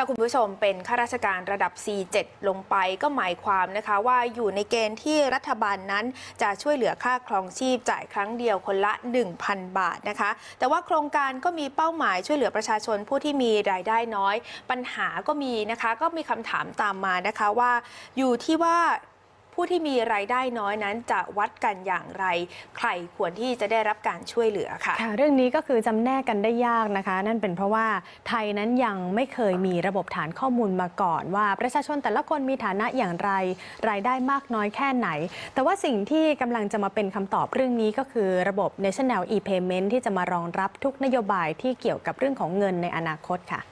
ถ้าคุณผู้ชมเป็นข้าราชการระดับ C7 ลงไปก็หมายความนะคะว่าอยู่ในเกณฑ์ที่รัฐบาลนั้นจะช่วยเหลือค่าครองชีพจ่ายครั้งเดียวคนละ 1,000 บาทนะคะ แต่ว่าโครงการก็มีเป้าหมายช่วยเหลือประชาชนผู้ที่มีรายได้น้อย ปัญหาก็มีนะคะ ก็มีคำถามตามมานะคะว่า อยู่ที่ว่า ผู้ที่มีรายได้น้อยนั้นจะวัดกันอย่างไร ใครควรที่จะได้รับการช่วยเหลือค่ะ เรื่องนี้ก็คือจำแนกกันได้ยากนะคะ นั่นเป็นเพราะว่าไทยนั้นยังไม่เคยมีระบบฐานข้อมูลมาก่อน ว่าประชาชนแต่ละคนมีฐานะอย่างไร รายได้มากน้อยแค่ไหน แต่ว่าสิ่งที่กำลังจะมาเป็นคำตอบเรื่องนี้ก็คือระบบ National e-payment ที่จะมารองรับทุกนโยบายที่เกี่ยวกับเรื่องของเงินในอนาคตค่ะ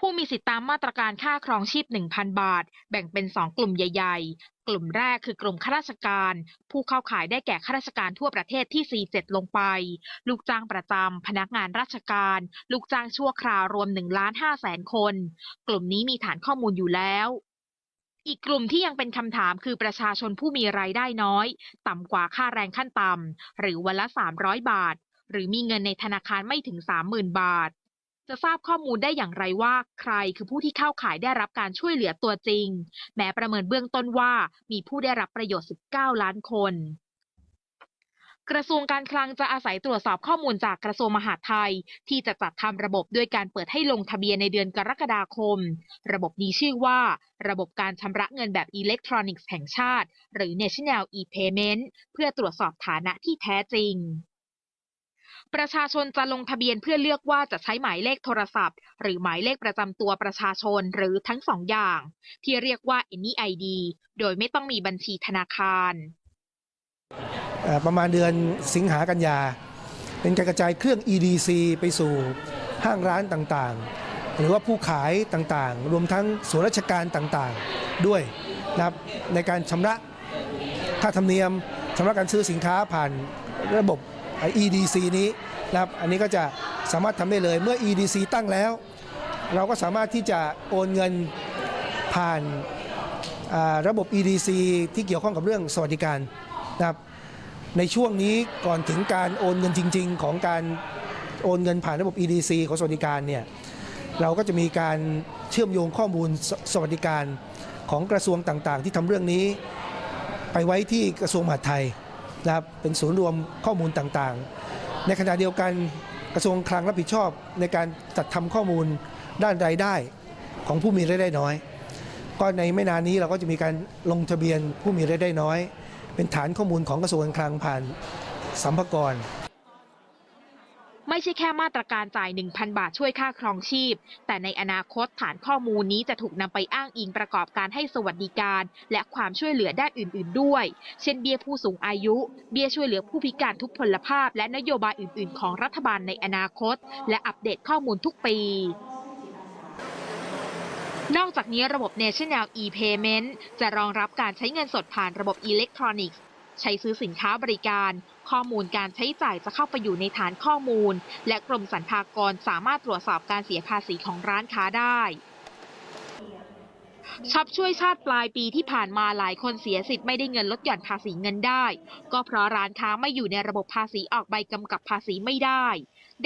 ผู้มีสิทธิตามมาตรการค่าครองชีพ 1,000 บาท แบ่งเป็น 2 กลุ่มใหญ่ ๆ กลุ่มแรกคือกลุ่มข้าราชการ ผู้เข้าขายได้แก่ข้าราชการทั่วประเทศที่ 47 ลงไป ลูกจ้างประจำ พนักงานราชการ ลูกจ้างชั่วคราวรวม1ล้าน5แสนคน กลุ่มนี้มีฐานข้อมูลอยู่แล้วอีกกลุ่มที่ยังเป็นคำถามคือประชาชนผู้มีรายได้น้อย ต่ำกว่าค่าแรงขั้นต่ำหรือวันละ 300 บาท หรือมีเงินในธนาคารไม่ถึง 30,000 บาท จะทราบข้อมูลได้อย่างไรว่า ใครคือผู้ที่เข้าขายได้รับการช่วยเหลือตัวจริง แม้ประเมินเบื้องต้นว่ามีผู้ได้รับประโยชน์ 19 ล้านคน กระทรวงการคลังจะอาศัยตรวจสอบข้อมูลจากกระทรวงมหาดไทย ที่จะจัดทำระบบด้วยการเปิดให้ลงทะเบียนในเดือนกรกฎาคม ระบบนี้ชื่อว่า ระบบการชำระเงินแบบอิเล็กทรอนิกส์แห่งชาติ หรือ National e-payment เพื่อตรวจสอบฐานะที่แท้จริง ประชาชนจะลงทะเบียนเพื่อเลือกว่าจะใช้หมายเลขโทรศัพท์ หรือหมายเลขประจำตัวประชาชนหรือทั้งสองอย่าง ที่เรียกว่า NEID โดยไม่ต้องมีบัญชีธนาคารประมาณเดือนสิงหากันยา เป็นการกระจายเครื่อง EDC ไปสู่ห้างร้านต่างๆ หรือว่าผู้ขายต่างๆ รวมทั้งส่วนราชการต่างๆ ด้วยนะครับในการชำระค่าธรรมเนียมชำระการซื้อสินค้าผ่านระบบ EDC นี้นะครับอันนี้ก็จะสามารถทำได้เลยเมื่อ EDC ตั้งแล้ว เราก็สามารถที่จะโอนเงินผ่านระบบ EDC ที่เกี่ยวข้องกับเรื่องสวัสดิการนะครับในช่วงนี้ก่อนถึงการโอนเงินจริง ๆ ของการโอนเงินผ่านระบบ EDC ของสวัสดิการเนี่ยเราก็จะมีการเชื่อมโยงข้อมูลสวัสดิการของกระทรวงต่างๆ ที่ทำเรื่องนี้ ไปไว้ที่กระทรวงมหาดไทย นะครับเป็นศูนย์รวมข้อมูลต่างๆ ในขณะเดียวกันกระทรวงคลังรับผิดชอบในการจัดทำข้อมูลด้านรายได้ของผู้มีรายได้น้อย ก็ในไม่นานนี้เราก็จะมีการลงทะเบียนผู้มีรายได้น้อย เป็นฐานข้อมูลของกระทรวงคลังผ่านสัมภาร ไม่ใช่แค่มาตรการจ่าย 1,000 บาทช่วยค่าครองชีพ แต่ในอนาคตฐานข้อมูลนี้จะถูกนำไปอ้างอิงประกอบการให้สวัสดิการ และความช่วยเหลือด้านอื่น ๆ ด้วย เช่นเบี้ยผู้สูงอายุ เบี้ยช่วยเหลือผู้พิการทุกพลภาพ และนโยบายอื่น ๆ ของรัฐบาลในอนาคต และอัปเดตข้อมูลทุกปีนอกจากนี้ระบบ National e-payment จะรองรับการใช้เงินสดผ่านระบบอิเล็กทรอนิกส์ ใช้ซื้อสินค้าบริการ ข้อมูลการใช้จ่ายจะเข้าไปอยู่ในฐานข้อมูล และกรมสรรพากรสามารถตรวจสอบการเสียภาษีของร้านค้าได้ช็อปช่วยชาติปลายปีที่ผ่านมาหลายคนเสียสิทธิ์ไม่ได้เงินลดหย่อนภาษีเงินได้ ก็เพราะร้านค้าไม่อยู่ในระบบภาษีออกใบกำกับภาษีไม่ได้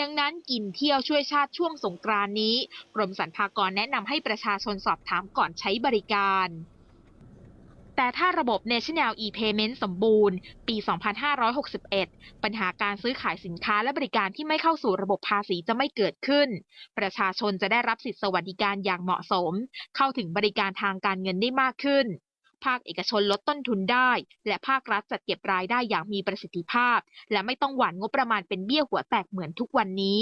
ดังนั้นกินเที่ยวช่วยชาติช่วงสงกรานนี้ กรมสรรพากรแนะนำให้ประชาชนสอบถามก่อนใช้บริการ แต่ถ้าระบบ National e-payment สมบูรณ์ ปี 2561 ปัญหาการซื้อขายสินค้าและบริการที่ไม่เข้าสู่ระบบภาษีจะไม่เกิดขึ้น ประชาชนจะได้รับสิทธิสวัสดิการอย่างเหมาะสม เข้าถึงบริการทางการเงินได้มากขึ้น ภาคเอกชนลดต้นทุนได้ และภาครัฐจัดเก็บรายได้อย่างมีประสิทธิภาพ และไม่ต้องหว่านงบประมาณเป็นเบี้ยหัวแตกเหมือนทุกวันนี้